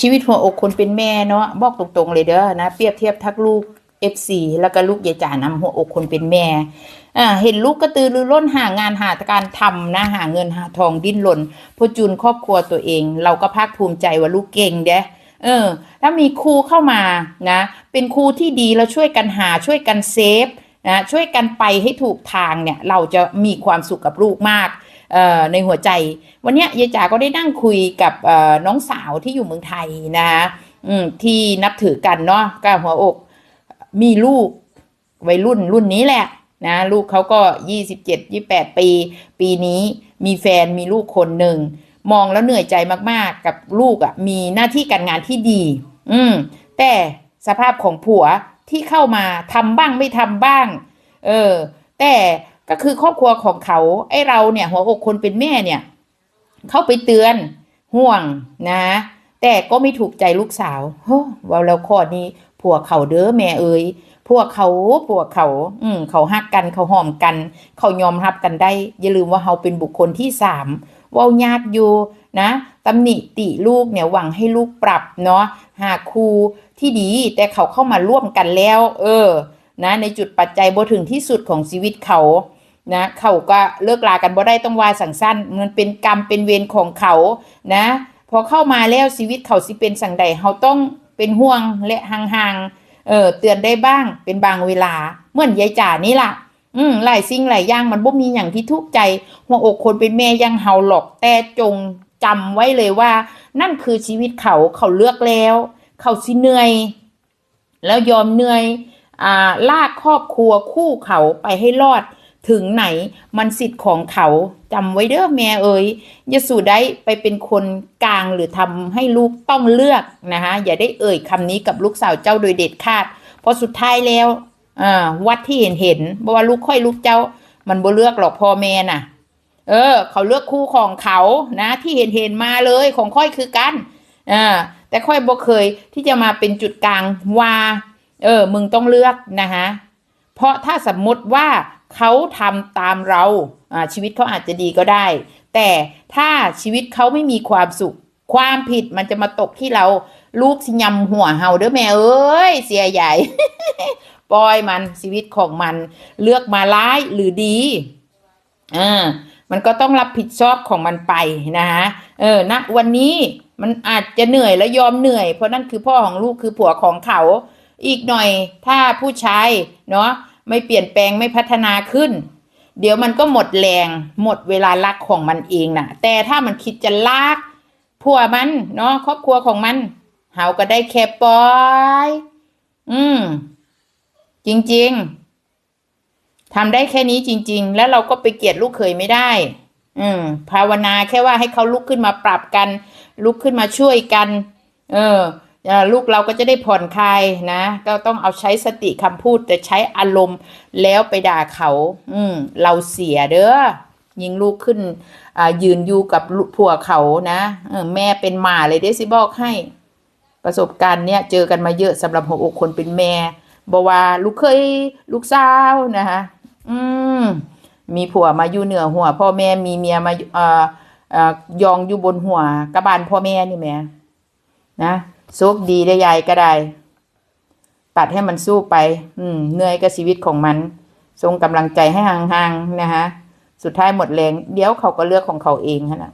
ชีวิตหัวอกคนเป็นแม่เนาะบอกตรงๆเลยเด้อนะเปรียบเทียบทักลูก FC แล้วก็ลูกยายจ๋านำหัวอกคนเป็นแม่อ่าเห็นลูกกระตือรือร้นหางานหาการทำนะหาเงินหาทองดิ้นรนพอจูนครอบครัวตัวเอง เราก็ภาคภูมิใจว่าลูกเก่งเด้เออถ้ามีครูเข้ามานะ เป็นครูที่ดีแล้วช่วยกันหาช่วยกันเซฟนะช่วยกันไปให้ถูกทางเนี่ย เราจะมีความสุขกับลูกมาก ในหัวใจ วันนี้ยายจ๋าก็ได้นั่งคุยกับน้องสาวที่อยู่เมืองไทยนะอืมที่นับถือกันเนาะก็หัวอกมีลูกวัยรุ่นรุ่นนี้แหละนะลูกเขาก็ยี่สิบเจ็ดยี่แปดปี ปีนี้มีแฟนมีลูกคนหนึ่ง มองแล้วเหนื่อยใจมากๆ กับลูกอะ่ะมีหน้าที่การงานที่ดี อืมแต่สภาพของผัวที่เข้ามาทำบ้างไม่ทำบ้าง เออ แต่ ก็คือครอบครัวของเขาไอเราเนี่ยหัวอกคนเป็นแม่เนี่ย เข้าไปเตือนห่วงนะ แต่ก็ไม่ถูกใจลูกสาวเฮ้ว่าแล้วข้อนี้ผัวเขาเด้อแม่เอ้ยพวกเขาพวกเขา อืมเขาฮักกันเขาหอมกัน เขายอมรับกันได้ อย่าลืมว่าเขาเป็นบุคคลที่สามว่ายากอยู่นะตำหนิติลูกเนี่ยหวังให้ลูกปรับเนาะหาครูที่ดีแต่เขาเข้ามาร่วมกันแล้ว เออ นะ ในจุดปัจจัยบ่ถึงที่สุดของชีวิตเขา นะเขาก็เลิกลากันบ่ได้ต้องวาสั่งสั้นมันเป็นกรรมเป็นเวรของเขานะ พอเข้ามาแล้วชีวิตเขาสิเป็นสังใดเขาต้องเป็นห่วงและห่างๆเออเตือนได้บ้างเป็นบางเวลาเหมือนยายจ๋านี่ล่ะ อืมหลายสิ่งหลายอย่างมันบ่มีอย่างที่ทุกข์ใจหัวอกคนเป็นแม่ยังเฮาหรอกแต่จงจำไว้เลยว่า นั่นคือชีวิตเขาเขาเลือกแล้ว เขาสิเหนื่อย แล้วยอมเหนื่อยอ่าลากครอบครัวคู่เขาไปให้รอด ถึงไหนมันสิทธิ์ของเขาจำไว้เด้อแม่เอ๋ยอย่าสู่ได้ไปเป็นคนกลางหรือทำให้ลูกต้องเลือกนะคะอย่าได้เอ่ยคำนี้กับลูกสาวเจ้าโดยเด็ดขาด เพราะสุดท้ายแล้วอวัดที่เห็นเห็นบอกว่าลูกค่อยลูกเจ้า มันบ่เลือกหรอกพ่อแม่น่ะ เออ เขาเลือกคู่ของเขานะ ที่เห็นเห็นมาเลยของค่อยคือกันอ่าแต่ค่อยบ่เคยที่จะมาเป็นจุดกลางว่า เออ มึงต้องเลือกนะคะเพราะถ้าสมมติว่า เขาทำตามเราอ่าชีวิตเขาอาจจะดีก็ได้ แต่ถ้าชีวิตเขาไม่มีความสุข ความผิดมันจะมาตกที่เราลูกสิยำหัวเฮาเด้อแม่เอ้ยเสียใหญ่ปล่อยมันชีวิตของมันเลือกมาร้ายหรือดีอ่ามันก็ต้องรับผิดชอบของมันไปนะฮะเออณวันนี้มันอาจจะเหนื่อยและยอมเหนื่อย เพราะนั่นคือพ่อของลูกคือผัวของเขา อีกหน่อยถ้าผู้ชายเนาะ ไม่เปลี่ยนแปลงไม่พัฒนาขึ้น เดี๋ยวมันก็หมดแรงหมดเวลารักของมันเองน่ะแต่ถ้ามันคิดจะลากผัวมันเนาะครอบครัวของมันเฮาก็ได้แค่ปล่อยอืม จริง ๆทำได้แค่นี้จริง ๆ แล้วเราก็ไปเกลียดลูกเขยไม่ได้ อืม ภาวนาแค่ว่าให้เขาลุกขึ้นมาปรับกัน ลุกขึ้นมาช่วยกัน เออ ลูกเราก็จะได้ผ่อนคลายนะ ก็ต้องเอาใช้สติคำพูด แต่ใช้อารมณ์แล้วไปด่าเขา อืม เราเสียเด้อยิงลูกขึ้นยืนอยู่กับผัวเขานะแม่เป็นหมาเลยเด้สิบอกให้ ประสบการณ์เนี้ยเจอกันมาเยอะสำหรับหัวอกคนเป็นแม่บอกว่าลูกเคยลูกสาวนะคะอืมมีผัวมาอยู่เหนือหัว พ่อแม่มีเมียมาเอ่อเอ่อยองอยู่บนหัวกระบาลพ่อแม่นี่แม่นะ โชคดีได้ยายก็ได้ ตัดให้มันสู้ไป อืมเหนื่อยกับชีวิตของมันทรงกำลังใจให้ห่างๆนะคะสุดท้ายหมดแรงเดี๋ยวเขาก็เลือกของเขาเองฮะนะ